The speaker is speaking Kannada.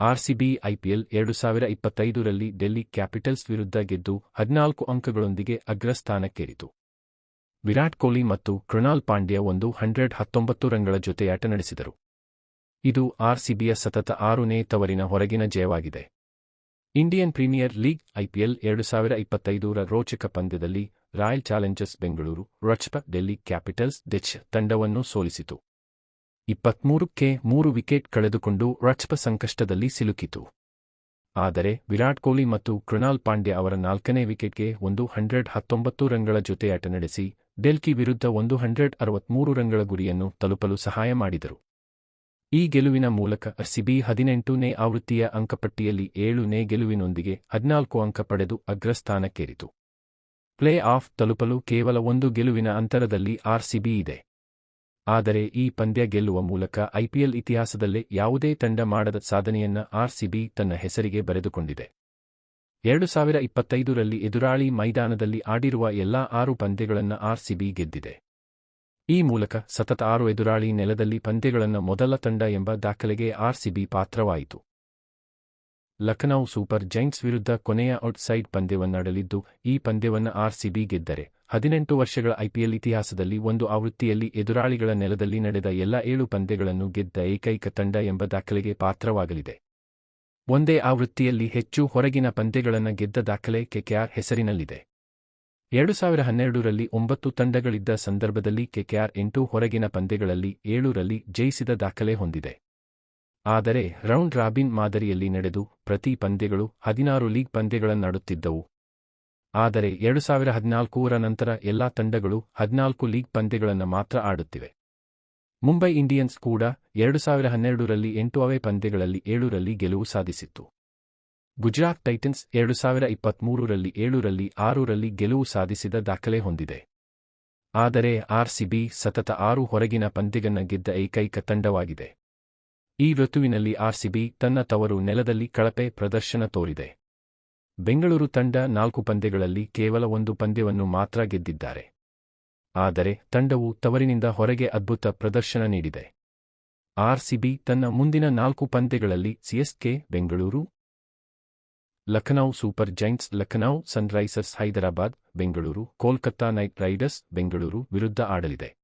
ಆರ್ಸಿಬಿ ಐಪಿಎಲ್ ಎರಡು ಸಾವಿರ ಇಪ್ಪತ್ತೈದರಲ್ಲಿ ಡೆಲ್ಲಿ ಕ್ಯಾಪಿಟಲ್ಸ್ ವಿರುದ್ಧ ಗೆದ್ದು ಹದಿನಾಲ್ಕು ಅಂಕಗಳೊಂದಿಗೆ ಅಗ್ರಸ್ಥಾನಕ್ಕೇರಿತು. ವಿರಾಟ್ ಕೊಹ್ಲಿ ಮತ್ತು ಕೃಣಾಲ್ ಪಾಂಡ್ಯ ಒಂದು ಹಂಡ್ರೆಡ್ ಹತ್ತೊಂಬತ್ತು ರನ್ಗಳ ಜೊತೆಯಾಟ ನಡೆಸಿದರು. ಇದು ಆರ್ಸಿಬಿಯ ಸತತ ಆರನೇ ತವರಿನ ಹೊರಗಿನ ಜಯವಾಗಿದೆ. ಇಂಡಿಯನ್ ಪ್ರೀಮಿಯರ್ ಲೀಗ್ ಐಪಿಎಲ್ ಎರಡು ಸಾವಿರ ಇಪ್ಪತ್ತೈದರ ರೋಚಕ ಪಂದ್ಯದಲ್ಲಿ ರಾಯಲ್ ಚಾಲೆಂಜರ್ಸ್ ಬೆಂಗಳೂರು, ರಚ್ಪ, ಡೆಲ್ಲಿ ಕ್ಯಾಪಿಟಲ್ಸ್ ಡೆಚ್ ತಂಡವನ್ನು ಸೋಲಿಸಿತು. ಇಪ್ಪತ್ಮೂರಕ್ಕೆ ಮೂರು ವಿಕೆಟ್ ಕಳೆದುಕೊಂಡು ರಚ್ಪ ಸಂಕಷ್ಟದಲ್ಲಿ ಸಿಲುಕಿತು. ಆದರೆ ವಿರಾಟ್ ಕೊಹ್ಲಿ ಮತ್ತು ಕೃಣಾಲ್ ಪಾಂಡ್ಯ ಅವರ ನಾಲ್ಕನೇ ವಿಕೆಟ್ಗೆ ಒಂದು ಹಂಡ್ರೆಡ್ ಹತ್ತೊಂಬತ್ತು ರನ್ಗಳ ಜೊತೆಯಾಟ ನಡೆಸಿ, ಡೆಲ್ಕಿ ವಿರುದ್ಧ ಒಂದು ಹಂಡ್ರೆಡ್ ಅರವತ್ಮೂರು ರನ್ಗಳ ಗುರಿಯನ್ನು ತಲುಪಲು ಸಹಾಯ ಮಾಡಿದರು. ಈ ಗೆಲುವಿನ ಮೂಲಕ ಸಿಬಿ ಹದಿನೆಂಟನೇ ಆವೃತ್ತಿಯ ಅಂಕಪಟ್ಟಿಯಲ್ಲಿ ಏಳುನೇ ಗೆಲುವಿನೊಂದಿಗೆ ಹದಿನಾಲ್ಕು ಅಂಕ ಪಡೆದು ಅಗ್ರಸ್ಥಾನಕ್ಕೇರಿತು. ಪ್ಲೇ ಆಫ್ ತಲುಪಲು ಕೇವಲ ಒಂದು ಗೆಲುವಿನ ಅಂತರದಲ್ಲಿ ಆರ್ಸಿಬಿ ಇದೆ. ಆದರೆ ಈ ಪಂದ್ಯ ಗೆಲ್ಲುವ ಮೂಲಕ ಐಪಿಎಲ್ ಇತಿಹಾಸದಲ್ಲೇ ಯಾವುದೇ ತಂಡ ಮಾಡದ ಸಾಧನೆಯನ್ನ ಆರ್ಸಿಬಿ ತನ್ನ ಹೆಸರಿಗೆ ಬರೆದುಕೊಂಡಿದೆ. ಎರಡು ಸಾವಿರ ಇಪ್ಪತ್ತೈದರಲ್ಲಿ ಎದುರಾಳಿ ಮೈದಾನದಲ್ಲಿ ಆಡಿರುವ ಎಲ್ಲಾ ಆರು ಪಂದ್ಯಗಳನ್ನು ಆರ್ಸಿಬಿ ಗೆದ್ದಿದೆ. ಈ ಮೂಲಕ ಸತತ ಆರು ಎದುರಾಳಿ ನೆಲದಲ್ಲಿ ಪಂದ್ಯಗಳನ್ನು ಮೊದಲ ತಂಡ ಎಂಬ ದಾಖಲೆಗೆ ಆರ್ಸಿಬಿ ಪಾತ್ರವಾಯಿತು. ಲಖನೌ ಸೂಪರ್ ಜೈಂಟ್ಸ್ ವಿರುದ್ಧ ಕೊನೆಯ ಔಟ್ಸೈಡ್ ಪಂದ್ಯವನ್ನಾಡಲಿದ್ದು, ಈ ಪಂದ್ಯವನ್ನು ಆರ್ಸಿಬಿ ಗೆದ್ದರೆ ಹದಿನೆಂಟು ವರ್ಷಗಳ ಐಪಿಎಲ್ ಇತಿಹಾಸದಲ್ಲಿ ಒಂದು ಆವೃತ್ತಿಯಲ್ಲಿ ಎದುರಾಳಿಗಳ ನೆಲದಲ್ಲಿ ನಡೆದ ಎಲ್ಲ ಏಳು ಪಂದ್ಯಗಳನ್ನು ಗೆದ್ದ ಏಕೈಕ ತಂಡ ಎಂಬ ದಾಖಲೆಗೆ ಪಾತ್ರವಾಗಲಿದೆ. ಒಂದೇ ಆವೃತ್ತಿಯಲ್ಲಿ ಹೆಚ್ಚು ಹೊರಗಿನ ಪಂದ್ಯಗಳನ್ನು ಗೆದ್ದ ದಾಖಲೆ ಕೆಕೆಆರ್ ಹೆಸರಿನಲ್ಲಿದೆ. ಎರಡು ಸಾವಿರ ಹನ್ನೆರಡರಲ್ಲಿ ಒಂಬತ್ತು ತಂಡಗಳಿದ್ದ ಸಂದರ್ಭದಲ್ಲಿ ಕೆಕೆಆರ್ ಎಂಟು ಹೊರಗಿನ ಪಂದ್ಯಗಳಲ್ಲಿ ಏಳರಲ್ಲಿ ಜಯಿಸಿದ ದಾಖಲೆ ಹೊಂದಿದೆ. ಆದರೆ ರೌಂಡ್ ರಾಬಿನ್ ಮಾದರಿಯಲ್ಲಿ ನಡೆದು ಪ್ರತಿ ಪಂದ್ಯಗಳು ಹದಿನಾರು ಲೀಗ್ ಪಂದ್ಯಗಳನ್ನಾಡುತ್ತಿದ್ದವು. ಆದರೆ ಎರಡು ಸಾವಿರ ಹದಿನಾಲ್ಕೂರ ನಂತರ ಎಲ್ಲಾ ತಂಡಗಳು ಹದಿನಾಲ್ಕು ಲೀಗ್ ಪಂದ್ಯಗಳನ್ನು ಮಾತ್ರ ಆಡುತ್ತಿವೆ. ಮುಂಬೈ ಇಂಡಿಯನ್ಸ್ ಕೂಡ ಎರಡು ಸಾವಿರ ಹನ್ನೆರಡರಲ್ಲಿ ಎಂಟು ಅವೇ ಪಂದ್ಯಗಳಲ್ಲಿ ಏಳರಲ್ಲಿ ಗೆಲುವು ಸಾಧಿಸಿತ್ತು. ಗುಜರಾತ್ ಟೈಟನ್ಸ್ ಎರಡು ಸಾವಿರ ಇಪ್ಪತ್ಮೂರರಲ್ಲಿ ಏಳರಲ್ಲಿ ಆರರಲ್ಲಿ ಗೆಲುವು ಸಾಧಿಸಿದ ದಾಖಲೆ ಹೊಂದಿದೆ. ಆದರೆ ಆರ್ಸಿಬಿ ಸತತ ಆರು ಹೊರಗಿನ ಪಂದ್ಯಗನ್ನ ಗೆದ್ದ ಏಕೈಕ ತಂಡವಾಗಿದೆ. ಈ ಋತುವಿನಲ್ಲಿ ಆರ್ಸಿಬಿ ತನ್ನ ತವರು ನೆಲದಲ್ಲಿ ಕಳಪೆ ಪ್ರದರ್ಶನ ತೋರಿದೆ. ಬೆಂಗಳೂರು ತಂಡ ನಾಲ್ಕು ಪಂದ್ಯಗಳಲ್ಲಿ ಕೇವಲ ಒಂದು ಪಂದ್ಯವನ್ನು ಮಾತ್ರ ಗೆದ್ದಿದ್ದಾರೆ. ಆದರೆ ತಂಡವು ತವರಿನಿಂದ ಹೊರಗೆ ಅದ್ಭುತ ಪ್ರದರ್ಶನ ನೀಡಿದೆ. ಆರ್ಸಿಬಿ ತನ್ನ ಮುಂದಿನ ನಾಲ್ಕು ಪಂದ್ಯಗಳಲ್ಲಿ CSK Bengaluru, Lucknow Super Giants, Lucknow Sunrisers Hyderabad, Bengaluru, Kolkata Knight Riders, Bengaluru ವಿರುದ್ಧ ಆಡಲಿದೆ.